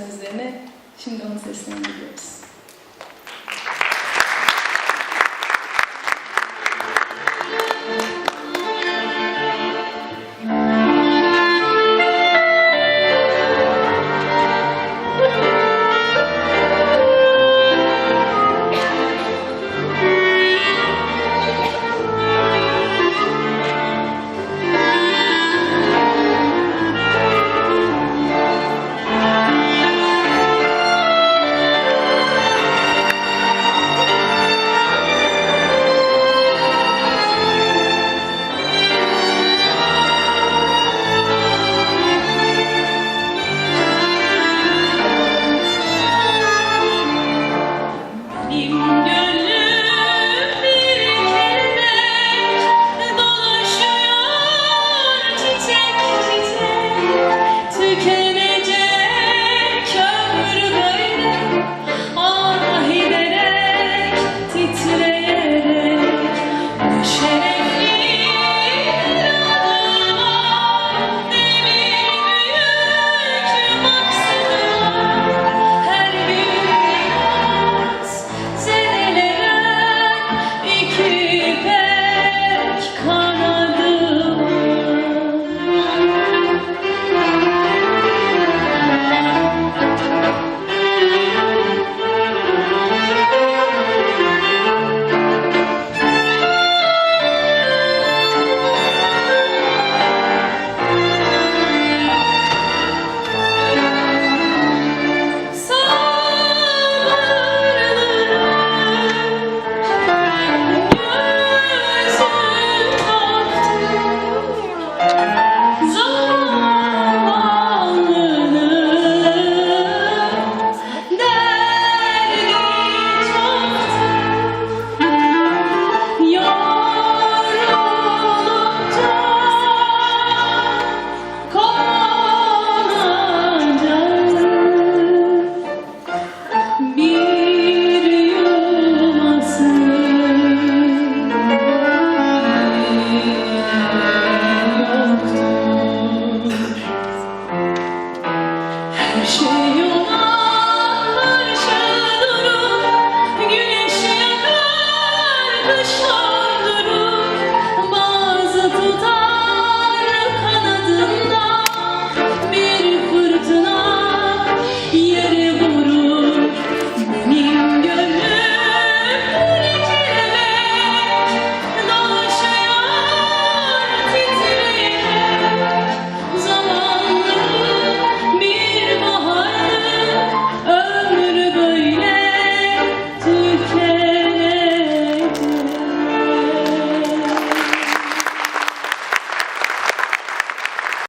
sözlerine şimdi onu seslendiriyoruz. you.